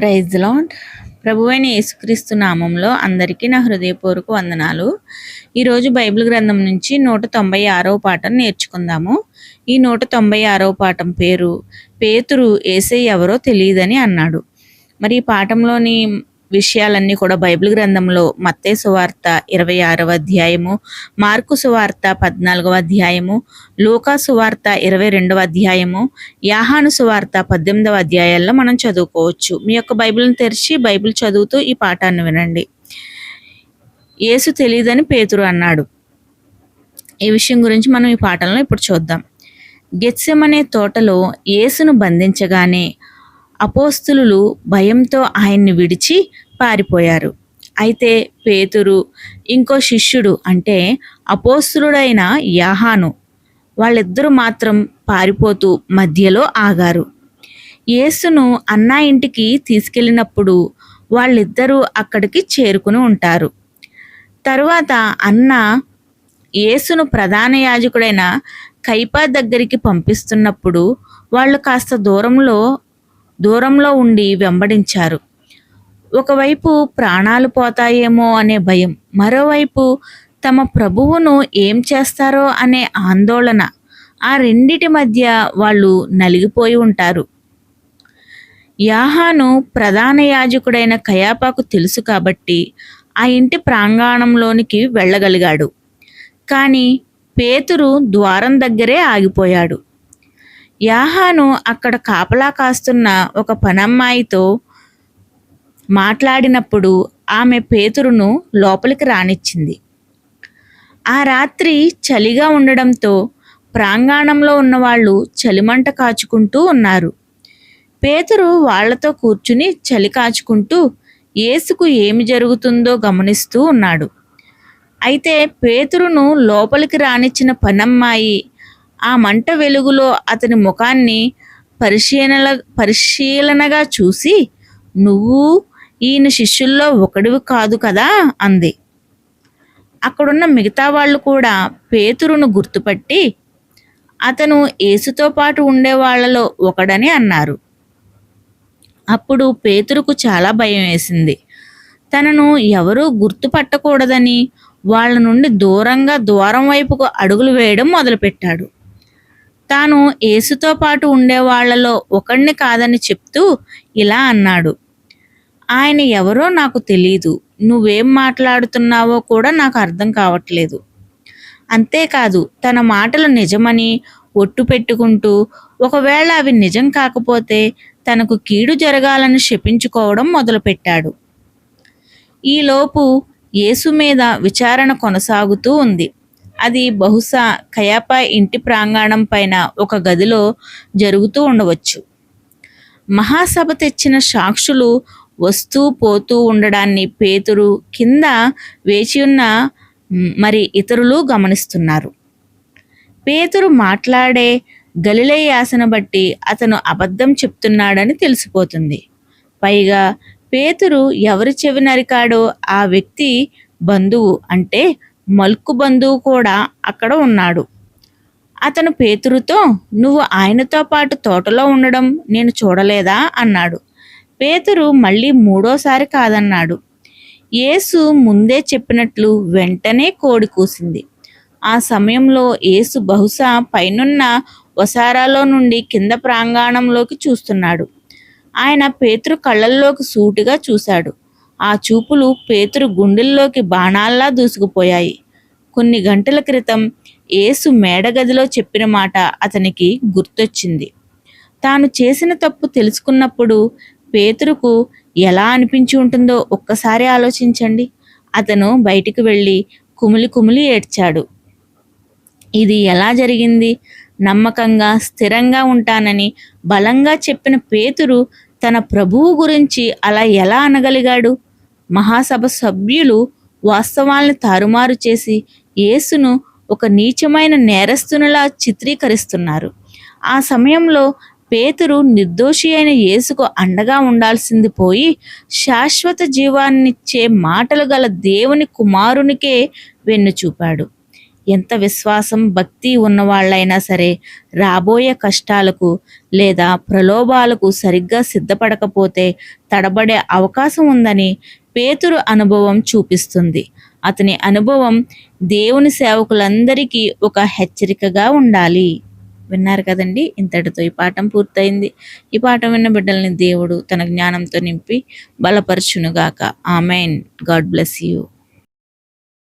Praise lord ప్రభువైన యేసుక్రీస్తు నామంలో అందరికీ నా హృదయపూర్వక వందనాలు. ఈరోజు బైబిల్ గ్రంథం నుంచి నూట తొంభై ఆరవ పాఠం నేర్చుకుందాము. ఈ నూట తొంభై ఆరవ పాఠం పేరు పేతురు ఏసై ఎవరో తెలియదని అన్నాడు. మరి ఈ పాఠంలోని విషయాలన్నీ కూడా బైబిల్ గ్రంథంలో మత్తే సువార్త ఇరవై ఆరవ అధ్యాయము మార్కు సువార్త పద్నాలుగవ అధ్యాయము లూకా సువార్త ఇరవై రెండవ అధ్యాయము యాహాను సువార్త పద్దెనిమిదవ అధ్యాయాల్లో మనం చదువుకోవచ్చు. మీ యొక్క బైబిల్ని తెరిచి బైబిల్ చదువుతూ ఈ పాఠాన్ని వినండి. యేసు తెలియదని పేతురు అన్నాడు. ఈ విషయం గురించి మనం ఈ పాఠంలో ఇప్పుడు చూద్దాం. గెత్సెమనే తోటలో యేసును బంధించగానే అపోస్తులు భయంతో ఆయన్ని విడిచి పారిపోయారు. అయితే పేతురు ఇంకో శిష్యుడు అంటే అపోస్తులుడైన యాహాను వాళ్ళిద్దరూ మాత్రం పారిపోతూ మధ్యలో ఆగారు. యేసును అన్నా ఇంటికి తీసుకెళ్ళినప్పుడు వాళ్ళిద్దరూ అక్కడికి చేరుకుని ఉంటారు. తరువాత అన్న యేసును ప్రధాన యాజకుడైన కైపా దగ్గరికి పంపిస్తున్నప్పుడు వాళ్ళు కాస్త దూరంలో దూరంలో ఉండి వెంబడించారు. ఒకవైపు ప్రాణాలు పోతాయేమో అనే భయం మరోవైపు తమ ప్రభువును ఏం చేస్తారో అనే ఆందోళన ఆ రెండిటి మధ్య వాళ్ళు నలిగిపోయి ఉంటారు. యాహాను ప్రధాన యాజకుడైన కయాపాకు తెలుసు కాబట్టి ఆ ఇంటి ప్రాంగణంలోనికి వెళ్ళగలిగాడు. కానీ పేతురు ద్వారం దగ్గరే ఆగిపోయాడు. యాహాను అక్కడ కాపలా కాస్తున్న ఒక పనమ్మాయితో మాట్లాడినప్పుడు ఆమె పేతురును లోపలికి రానిచ్చింది. ఆ రాత్రి చలిగా ఉండడంతో ప్రాంగణంలో ఉన్నవాళ్ళు చలిమంట కాచుకుంటూ ఉన్నారు. పేతురు వాళ్ళతో కూర్చుని చలి కాచుకుంటూ ఏసుకు ఏమి జరుగుతుందో గమనిస్తూ ఉన్నాడు. అయితే పేతురును లోపలికి రానిచ్చిన పనమ్మాయి ఆ మంట వెలుగులో అతని ముఖాన్ని పరిశీలన పరిశీలనగా చూసి నువ్వు ఈయన శిష్యుల్లో ఒకడివి కాదు కదా? అంది. అక్కడున్న మిగతా వాళ్ళు కూడా పేతురును గుర్తుపట్టి అతను ఏసుతో పాటు ఉండే వాళ్ళలో ఒకడని అన్నారు. అప్పుడు పేతురుకు చాలా భయం వేసింది. తనను ఎవరూ గుర్తుపట్టకూడదని వాళ్ళ నుండి దూరంగా ద్వారం వైపుకు అడుగులు వేయడం మొదలుపెట్టాడు. తాను ఏసుతో పాటు ఉండే వాళ్ళలో ఒకడిని కాదని చెప్తూ ఇలా అన్నాడు. ఆయన ఎవరో నాకు తెలీదు. నువ్వేం మాట్లాడుతున్నావో కూడా నాకు అర్థం కావట్లేదు. అంతేకాదు తన మాటలు నిజమని ఒట్టు పెట్టుకుంటూ ఒకవేళ అవి నిజం కాకపోతే తనకు కీడు జరగాలని శపించుకోవడం మొదలుపెట్టాడు. ఈలోపు యేసు మీద విచారణ కొనసాగుతూ ఉంది. అది బహుశా కయాపా ఇంటి ప్రాంగణం పైన ఒక గదిలో జరుగుతూ ఉండవచ్చు. మహాసభ తెచ్చిన సాక్షులు వస్తూ పోతూ ఉండడాన్ని పేతురు కింద వేచి ఉన్న మరి ఇతరులు గమనిస్తున్నారు. పేతురు మాట్లాడే గలిలే యాసను బట్టి అతను అబద్ధం చెప్తున్నాడని తెలిసిపోతుంది. పైగా పేతురు ఎవరి చెవి నరికాడో ఆ వ్యక్తి బంధువు అంటే మల్కు బంధువు కూడా అక్కడ ఉన్నాడు. అతను పేతురుతో నువ్వు ఆయనతో పాటు తోటలో ఉండడం నేను చూడలేదా? అన్నాడు. పేతురు మళ్ళీ మూడోసారి కాదన్నాడు. యేసు ముందే చెప్పినట్లు వెంటనే కోడి కూసింది. ఆ సమయంలో యేసు బహుశా పైనున్న వసారాలో నుండి కింద ప్రాంగణంలోకి చూస్తున్నాడు. ఆయన పేతురు కళ్ళల్లోకి సూటిగా చూశాడు. ఆ చూపులు పేతురు గుండెల్లోకి బాణాల్లా దూసుకుపోయాయి. కొన్ని గంటల క్రితం ఏసు మేడగదిలో చెప్పిన మాట అతనికి గుర్తొచ్చింది. తాను చేసిన తప్పు తెలుసుకున్నప్పుడు పేతురుకు ఎలా అనిపించి ఉంటుందో ఒక్కసారి ఆలోచించండి. అతను బయటికి వెళ్ళి కుమిలి కుమిలి ఏడ్చాడు. ఇది ఎలా జరిగింది? నమ్మకంగా స్థిరంగా ఉంటానని బలంగా చెప్పిన పేతురు తన ప్రభువు గురించి అలా ఎలా అనగలిగాడు? మహాసభ సభ్యులు వాస్తవాలను తారుమారు చేసి యేసును ఒక నీచమైన నేరస్తునిలా చిత్రీకరిస్తున్నారు. ఆ సమయంలో పేతురు నిర్దోషి అయిన యేసుకు అండగా ఉండాల్సింది పోయి శాశ్వత జీవాన్నిచ్చే మాటలు గల దేవుని కుమారునికే వెన్ను చూపాడు. ఎంత విశ్వాసం భక్తి ఉన్నవాళ్ళైనా సరే రాబోయే కష్టాలకు లేదా ప్రలోభాలకు సరిగ్గా సిద్ధపడకపోతే తడబడే అవకాశం ఉందని పేతురు అనుభవం చూపిస్తుంది. అతని అనుభవం దేవుని సేవకులందరికీ ఒక హెచ్చరికగా ఉండాలి. విన్నారు కదండి? ఇంతటితో ఈ పాఠం పూర్తయింది. ఈ పాఠం విన్న బిడ్డల్ని దేవుడు తన జ్ఞానంతో నింపి బలపరచునుగాక. ఆమెన్. God bless you.